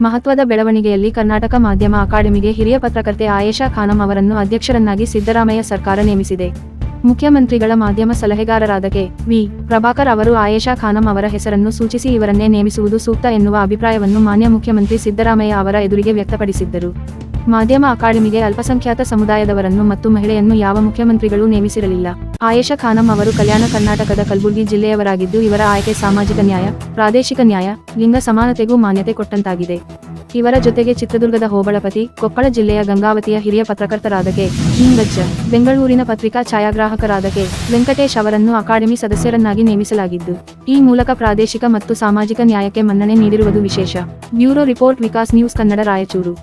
ಮಹತ್ವದ ಬೆಳವಣಿಗೆಯಲ್ಲಿ ಕರ್ನಾಟಕ ಮಾಧ್ಯಮ ಅಕಾಡೆಮಿಗೆ ಹಿರಿಯ ಪತ್ರಕರ್ತೆ ಆಯೇಷಾ ಖಾನಂ ಅವರನ್ನು ಅಧ್ಯಕ್ಷರನ್ನಾಗಿ ಸಿದ್ದರಾಮಯ್ಯ ಸರ್ಕಾರ ನೇಮಿಸಿದೆ. ಮುಖ್ಯಮಂತ್ರಿಗಳ ಮಾಧ್ಯಮ ಸಲಹೆಗಾರರಾದ ಕೆ. ವಿ. ಪ್ರಭಾಕರ್ ಅವರು ಆಯೇಷಾ ಖಾನಂ ಅವರ ಹೆಸರನ್ನು ಸೂಚಿಸಿ ಇವರನ್ನೇ ನೇಮಿಸುವುದು ಸೂಕ್ತ ಎನ್ನುವ ಅಭಿಪ್ರಾಯವನ್ನು ಮಾನ್ಯ ಮುಖ್ಯಮಂತ್ರಿ ಸಿದ್ದರಾಮಯ್ಯ ಅವರ ಎದುರಿಗೆ ವ್ಯಕ್ತಪಡಿಸಿದ್ದರು. ಮಾಧ್ಯಮ ಅಕಾಡೆಮಿಗೆ ಅಲ್ಪಸಂಖ್ಯಾತ ಸಮುದಾಯದವರನ್ನು ಮತ್ತು ಮಹಿಳೆಯನ್ನು ಯಾವ ಮುಖ್ಯಮಂತ್ರಿಗಳು ನೇಮಿಸಿರಲಿಲ್ಲ. ಆಯೇಷಾ ಖಾನಂ ಅವರು ಕಲ್ಯಾಣ ಕರ್ನಾಟಕದ ಕಲಬುರಗಿ ಜಿಲ್ಲೆಯವರಾಗಿದ್ದು ಇವರ ಆಯ್ಕೆ ಸಾಮಾಜಿಕ ನ್ಯಾಯ, ಪ್ರಾದೇಶಿಕ ನ್ಯಾಯ, ಲಿಂಗ ಸಮಾನತೆಗೂ ಮಾನ್ಯತೆ ಕೊಟ್ಟಂತಾಗಿದೆ. ಇವರ ಜೊತೆಗೆ ಚಿತ್ರದುರ್ಗದ ಹೋಬಳಪತಿ, ಕೊಪ್ಪಳ ಜಿಲ್ಲೆಯ ಗಂಗಾವತಿಯ ಹಿರಿಯ ಪತ್ರಕರ್ತರಾದ ಕೆ. ಹಿಂಗಜ್ಜ ಬೆಂಗಳೂರಿನ ಪತ್ರಿಕಾ ಛಾಯಾಗ್ರಾಹಕರಾದ ಕೆ. ವೆಂಕಟೇಶ್ ಅವರನ್ನು ಅಕಾಡೆಮಿ ಸದಸ್ಯರನ್ನಾಗಿ ನೇಮಿಸಲಾಗಿದ್ದು, ಈ ಮೂಲಕ ಪ್ರಾದೇಶಿಕ ಮತ್ತು ಸಾಮಾಜಿಕ ನ್ಯಾಯಕ್ಕೆ ಮನ್ನಣೆ ನೀಡಿರುವುದು ವಿಶೇಷ. Bureau report Vikas news Kannada Raichur.